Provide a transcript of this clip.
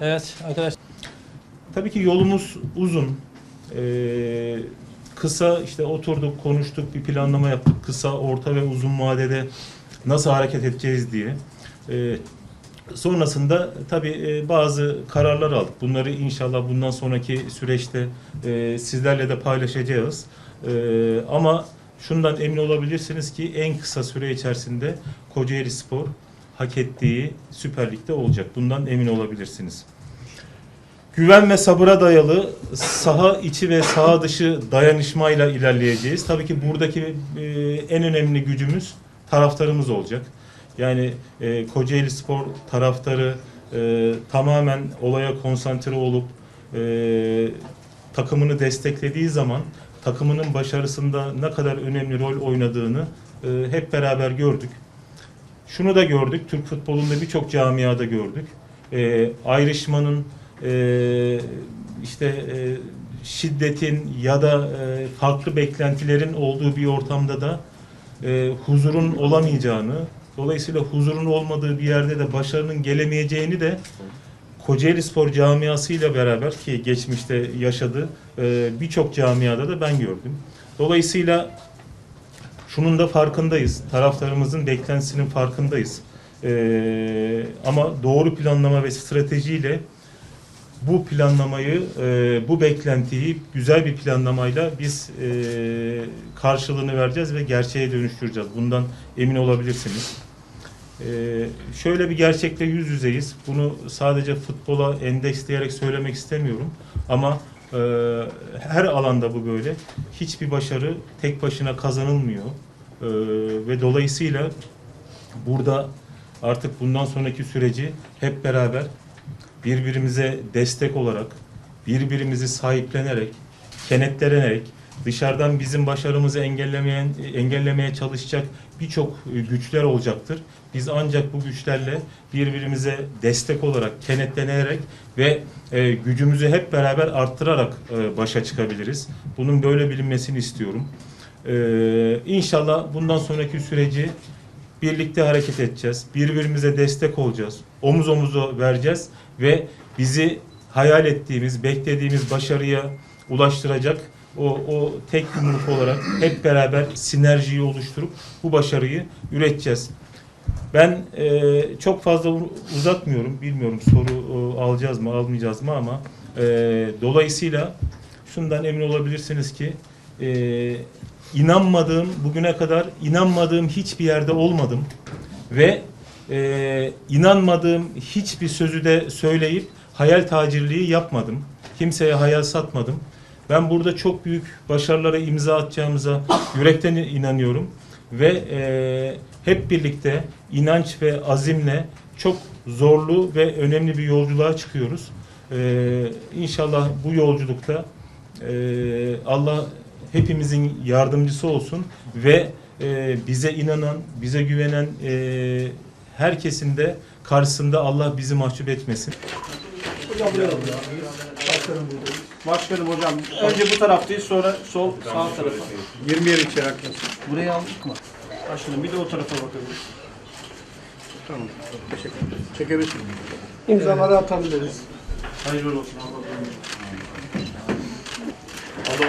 Evet arkadaş. Tabii ki yolumuz uzun. Ee, kısa işte oturduk, konuştuk, bir planlama yaptık. Kısa, orta ve uzun vadede nasıl hareket edeceğiz diye. Ee, sonrasında tabii e, bazı kararlar aldık. Bunları inşallah bundan sonraki süreçte e, sizlerle de paylaşacağız. Ee, ama şundan emin olabilirsiniz ki en kısa süre içerisinde Kocaeli Spor hak ettiği Süper Lig'de olacak. Bundan emin olabilirsiniz. Güven ve sabıra dayalı saha içi ve saha dışı dayanışmayla ilerleyeceğiz. Tabii ki buradaki e, en önemli gücümüz taraftarımız olacak. Yani e, Kocaeli Spor taraftarı e, tamamen olaya konsantre olup e, takımını desteklediği zaman takımının başarısında ne kadar önemli rol oynadığını e, hep beraber gördük. Şunu da gördük, Türk futbolunda birçok camiada gördük. E, ayrışmanın, e, işte e, şiddetin ya da e, farklı beklentilerin olduğu bir ortamda da e, huzurun olamayacağını, dolayısıyla huzurun olmadığı bir yerde de başarının gelemeyeceğini de Kocaeli Spor camiasıyla beraber ki geçmişte yaşadı e, birçok camiada da ben gördüm. Dolayısıyla şunun da farkındayız. Taraftarımızın beklentisinin farkındayız. Ee, ama doğru planlama ve stratejiyle bu planlamayı, e, bu beklentiyi güzel bir planlamayla biz e, karşılığını vereceğiz ve gerçeğe dönüştüreceğiz. Bundan emin olabilirsiniz. Ee, şöyle bir gerçekle yüz yüzeyiz. Bunu sadece futbola endeksleyerek söylemek istemiyorum. Ama e, her alanda bu böyle. Hiçbir başarı tek başına kazanılmıyor. Ee, ve dolayısıyla burada artık bundan sonraki süreci hep beraber birbirimize destek olarak, birbirimizi sahiplenerek, kenetlenerek, dışarıdan bizim başarımızı engellemeyen, engellemeye çalışacak birçok e, güçler olacaktır. Biz ancak bu güçlerle birbirimize destek olarak, kenetlenerek ve e, gücümüzü hep beraber arttırarak e, başa çıkabiliriz. Bunun böyle bilinmesini istiyorum. Ee, inşallah bundan sonraki süreci birlikte hareket edeceğiz. Birbirimize destek olacağız. Omuz omuza vereceğiz ve bizi hayal ettiğimiz, beklediğimiz başarıya ulaştıracak o, o tek yumruk olarak hep beraber sinerjiyi oluşturup bu başarıyı üreteceğiz. Ben e, çok fazla uzatmıyorum. Bilmiyorum soru e, alacağız mı, almayacağız mı ama e, dolayısıyla şundan emin olabilirsiniz ki e, inanmadığım, bugüne kadar inanmadığım hiçbir yerde olmadım ve e, inanmadığım hiçbir sözü de söyleyip hayal tacirliği yapmadım. Kimseye hayal satmadım. Ben burada çok büyük başarılara imza atacağımıza yürekten inanıyorum ve e, hep birlikte inanç ve azimle çok zorlu ve önemli bir yolculuğa çıkıyoruz. E, inşallah bu yolculukta e, Allah hepimizin yardımcısı olsun ve e, bize inanan, bize güvenen e, herkesin de karşısında Allah bizi mahcup etmesin. Alın ya. Başkanım. Başkanım hocam önce bu taraftayız sonra sol sağ tarafa. 20 yer içeri arkadaşlar. Burayı aldık mı? Başkanım bir de o tarafa bakabiliriz. Tamam. Teşekkür ederim. Çekebilirsin. İmzaları atabiliriz. Hayırlı olsun. Allah